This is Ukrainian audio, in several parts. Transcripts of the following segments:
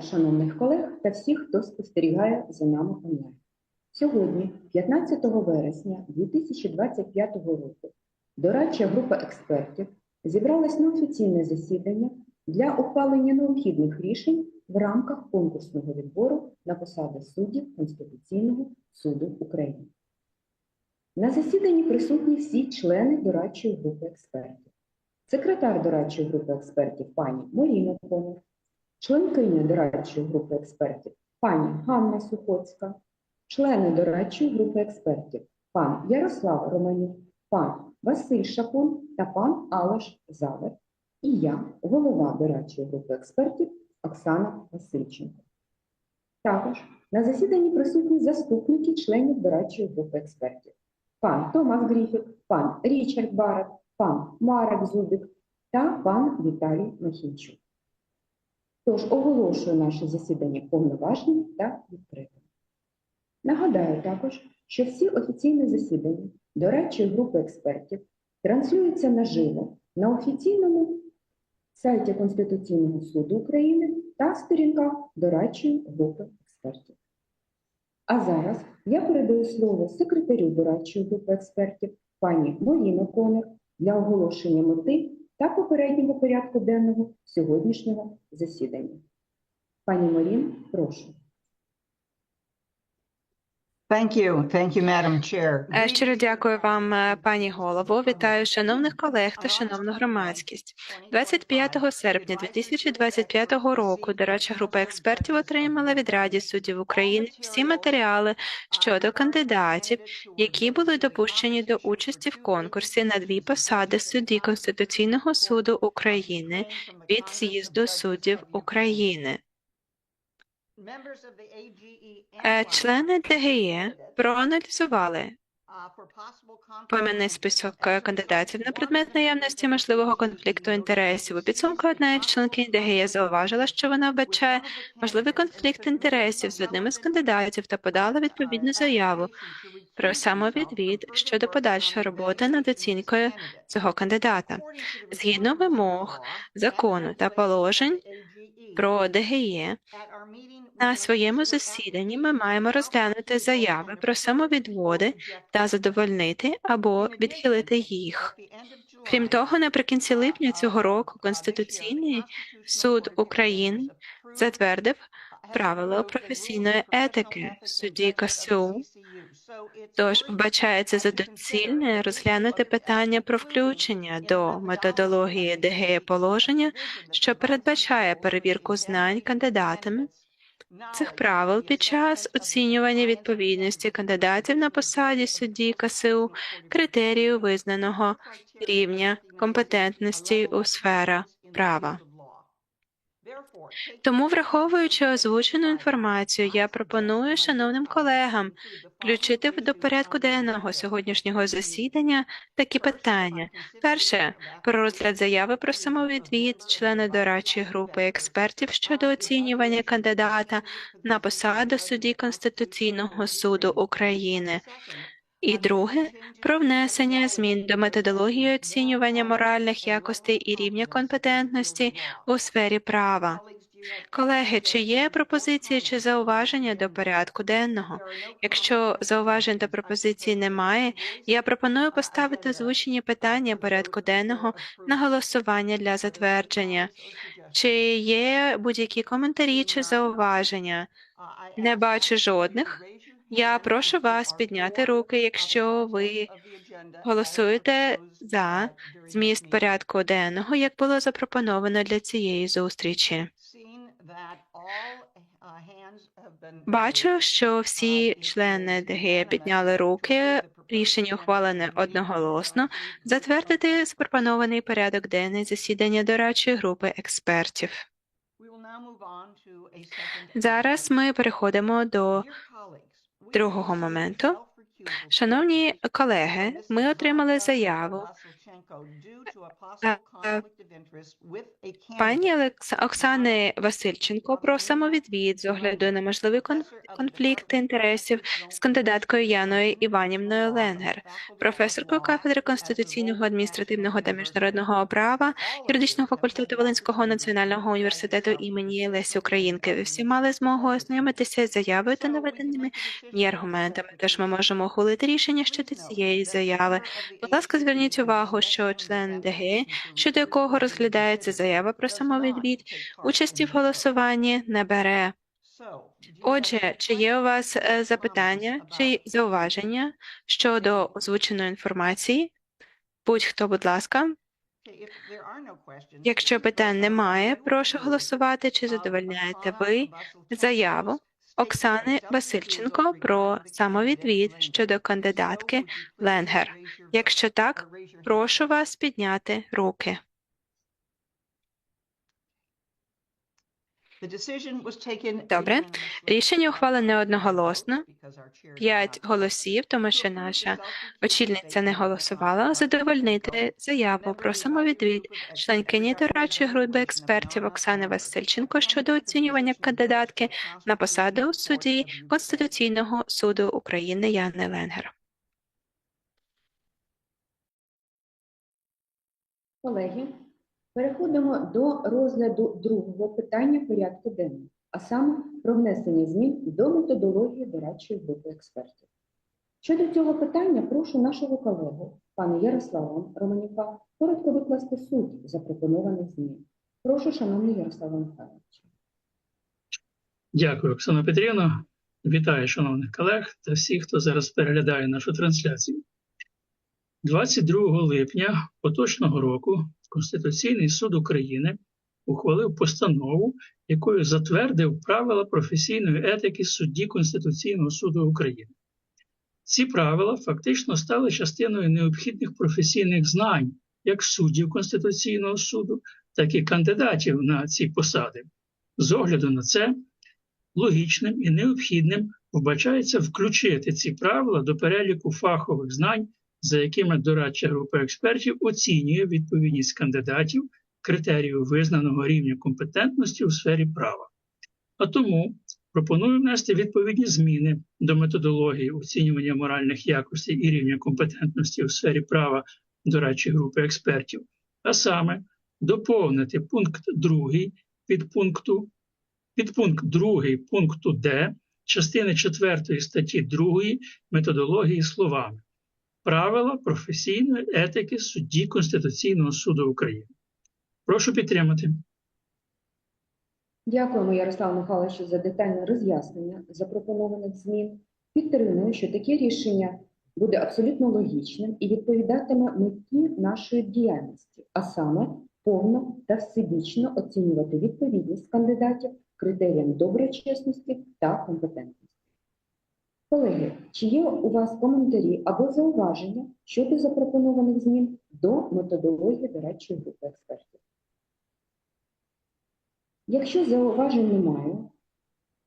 шановних колег та всіх, хто спостерігає за нами онлайн. Сьогодні, 15 вересня 2025 року, дорадча група експертів зібралась на офіційне засідання для ухвалення необхідних рішень в рамках конкурсного відбору на посади суддів Конституційного суду України. На засіданні присутні всі члени дорадчої групи експертів. Секретар дорадчої групи експертів пані Маріна Конов, членкиня дорадчої групи експертів пані Ганна Сухоцька, члени дорадчої групи експертів пан Ярослав Романюк, пан Василь Шапун та пан Алаш Завер. І я, голова дорадчої групи експертів Оксана Васильченко. Також на засіданні присутні заступники членів дорадчої групи експертів пан Томас Гріфік, пан Річард Барет, пан Марек Зубик та пан Віталій Махінчук. Тож оголошую наше засідання повноважним та відкритим. Нагадаю також, що всі офіційні засідання дорадчої групи експертів транслюються наживо на офіційному сайті Конституційного суду України та сторінках дорадчої групи експертів. А зараз я передаю слово секретарю дорадчої групи експертів пані Маріно Конер для оголошення мети та попереднього порядку денного сьогоднішнього засідання. Пані Марін, прошу. Thank you. Thank you, Madam Chair. Е, Щиро дякую вам, е, пані голово. Вітаю шановних колег та шановну громадськість. 25 серпня 2025 року дорадча група експертів отримала від Раді суддів України всі матеріали щодо кандидатів, які були допущені до участі в конкурсі на дві посади судді Конституційного суду України від з'їзду суддів України. Е, Члени ДГЄ проаналізували поіменний список е, кандидатів на предмет наявності можливого конфлікту інтересів. У підсумку одна із членкинь ДГЄ зауважила, що вона вбачає можливий конфлікт інтересів з одним із кандидатів та подала відповідну заяву про самовідвід щодо подальшої роботи над оцінкою цього кандидата. Згідно вимог закону та положень про ДГЄ, на своєму засіданні ми маємо розглянути заяви про самовідводи та задовольнити або відхилити їх. Крім того, наприкінці липня цього року Конституційний суд України затвердив правила професійної етики судді КСУ. Тож вбачається за доцільне розглянути питання про включення до методології ДГЕ положення, що передбачає перевірку знань кандидатами цих правил під час оцінювання відповідності кандидатів на посаді судді КСУ критерію визнаного рівня компетентності у сфера права. Тому, враховуючи озвучену інформацію, я пропоную шановним колегам включити до порядку денного сьогоднішнього засідання такі питання: перше про розгляд заяви про самовідвід члена дорадчої групи експертів щодо оцінювання кандидата на посаду судді Конституційного суду України. І друге про внесення змін до методології оцінювання моральних якостей і рівня компетентності у сфері права. Колеги, чи є пропозиції чи зауваження до порядку денного? Якщо зауважень та пропозицій немає, я пропоную поставити озвучені питання порядку денного на голосування для затвердження. Чи є будь-які коментарі чи зауваження? Не бачу жодних. Я прошу вас підняти руки, якщо ви голосуєте за зміст порядку денного, як було запропоновано для цієї зустрічі. Бачу, що всі члени ДГ підняли руки. Рішення ухвалене одноголосно затвердити запропонований порядок денний засідання дорадчої групи експертів. Зараз ми переходимо до другого моменту. Шановні колеги, ми отримали заяву пані Олекс- Оксани Васильченко про самовідвід з огляду на можливий кон- конфлікт інтересів з кандидаткою Яною Іванівною Ленгер, професоркою кафедри конституційного, адміністративного та міжнародного права юридичного факультету Волинського національного університету імені Лесі Українки. Ви всі мали змогу ознайомитися з заявою та наведеними в аргументами. Тож ми можемо ухвалити рішення щодо цієї заяви. Будь ласка, зверніть увагу, що член ДГ, щодо якого розглядається заява про самовідвід, участі в голосуванні не бере. Отже, чи є у вас е, запитання чи зауваження щодо озвученої інформації? Будь-хто, будь ласка. Якщо питань немає, прошу голосувати, чи задовольняєте ви заяву Оксани Васильченко про самовідвід щодо кандидатки Ленгер. Якщо так, прошу вас підняти руки. Добре. Рішення ухвалене одноголосно. П'ять голосів, тому що наша очільниця не голосувала, задовольнити заяву про самовідвід членкині дорадчої групи експертів Оксани Васильченко щодо оцінювання кандидатки на посаду судді Конституційного суду України Яни Ленгер. Колеги, переходимо до розгляду другого питання порядку денного, а саме про внесення змін до методології дорадчої групи експертів. Щодо цього питання, прошу нашого колегу, пана Ярослава Романюка, коротко викласти суть запропонованих змін. Прошу, шановний Ярослава Михайлович. Дякую, Оксана Петрівна. Вітаю шановних колег та всіх, хто зараз переглядає нашу трансляцію. 22 липня поточного року Конституційний суд України ухвалив постанову, якою затвердив правила професійної етики судді Конституційного суду України. Ці правила фактично стали частиною необхідних професійних знань як суддів Конституційного суду, так і кандидатів на ці посади. З огляду на це, логічним і необхідним вбачається включити ці правила до переліку фахових знань, за якими дорадча група експертів оцінює відповідність кандидатів критерію визнаного рівня компетентності у сфері права. А тому пропоную внести відповідні зміни до методології оцінювання моральних якостей і рівня компетентності у сфері права дорадчої групи експертів, а саме доповнити пункт 2 підпункту підпункт 2 пункту Д частини 4 статті 2 методології словами Правила професійної етики судді Конституційного суду України. Прошу підтримати. Дякуємо, Ярославу Михайловичу, за детальне роз'яснення запропонованих змін. Підтримую, що таке рішення буде абсолютно логічним і відповідатиме меті нашої діяльності, а саме повно та всебічно оцінювати відповідність кандидатів критеріям доброчесності та компетентності. Колеги, чи є у вас коментарі або зауваження щодо запропонованих змін до методології дорадчої групи експертів? Якщо зауважень немає,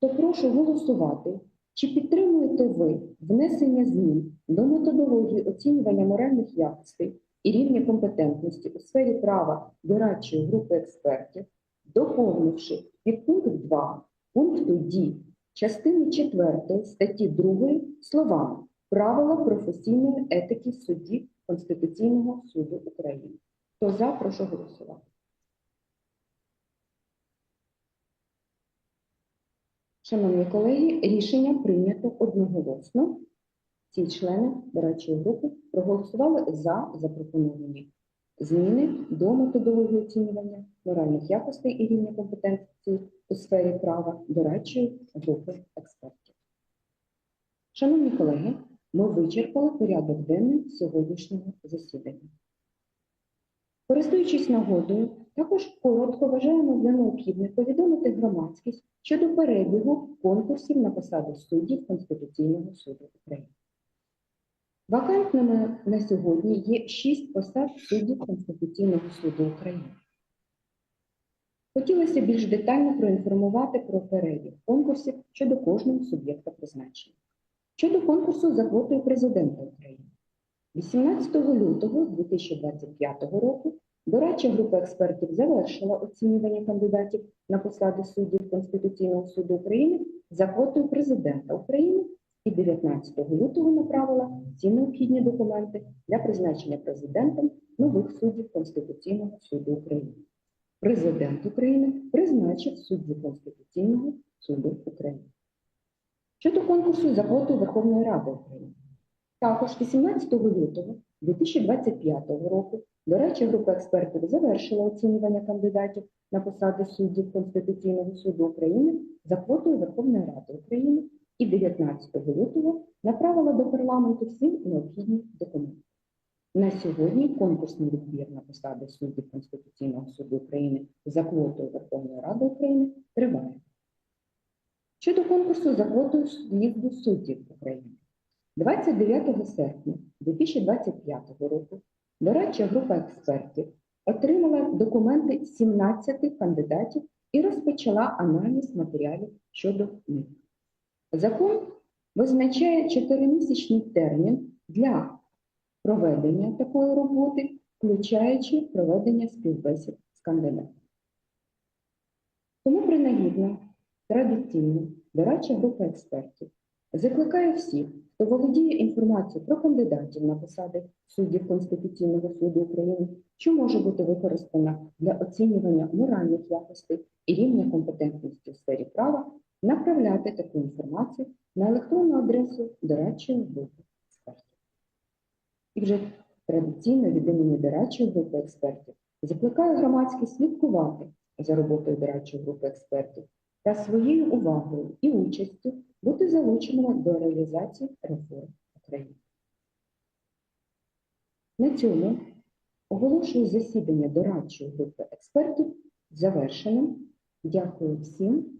то прошу голосувати, чи підтримуєте ви внесення змін до методології оцінювання моральних якостей і рівня компетентності у сфері права дорадчої групи експертів, доповнивши підпункт 2 пункту Д частини 4 статті 2 словами Правила професійної етики судді Конституційного суду України. Хто за, прошу голосувати. Шановні колеги, рішення прийнято одноголосно. Ці члени дорадчої групи проголосували за запропоновані зміни до методології оцінювання моральних якостей і рівня компетенції у сфері права дорадчої групи експертів. Шановні колеги, ми вичерпали порядок денний сьогоднішнього засідання. Користуючись нагодою, також коротко вважаємо за необхідне повідомити громадськість щодо перебігу конкурсів на посаду суддів Конституційного суду України. Вакантними на сьогодні є шість посад суддів Конституційного суду України. Хотілося більш детально проінформувати про перебіг конкурсів щодо кожного суб'єкта призначення. щодо конкурсу за квотою президента України. 18 лютого 2025 року дорадча група експертів завершила оцінювання кандидатів на посади суддів Конституційного суду України за квотою президента України і 19 лютого направила всі необхідні документи для призначення президентом нових суддів Конституційного суду України. Президент України призначив суддів Конституційного суду України. Щодо конкурсу за квотою Верховної Ради України. Також 18 лютого 2025 року дорадча група експертів завершила оцінювання кандидатів на посади суддів Конституційного суду України за квотою Верховної Ради України і 19 лютого направила до парламенту всі необхідні документи. На сьогодні конкурсний відбір на посади суддів Конституційного суду України за квотою Верховної Ради України триває. Щодо конкурсу за квотою з'їзду суддів України. 29 серпня 2025 року дорадча група експертів отримала документи 17 кандидатів і розпочала аналіз матеріалів щодо них. Закон визначає чотиримісячний термін для проведення такої роботи, включаючи проведення співбесід з кандидатом. Тому принагідно, традиційно, дорадча група експертів закликає всіх, хто володіє інформацією про кандидатів на посади суддів Конституційного суду України, що може бути використана для оцінювання моральних якостей і рівня компетентності в сфері права, направляти таку інформацію на електронну адресу дорадчої групи. І вже традиційно від імені дорадчої групи експертів закликаю громадськість слідкувати за роботою дорадчої групи експертів та своєю увагою і участю бути залученими до реалізації реформ України. На цьому оголошую засідання дорадчої групи експертів завершеним. Дякую всім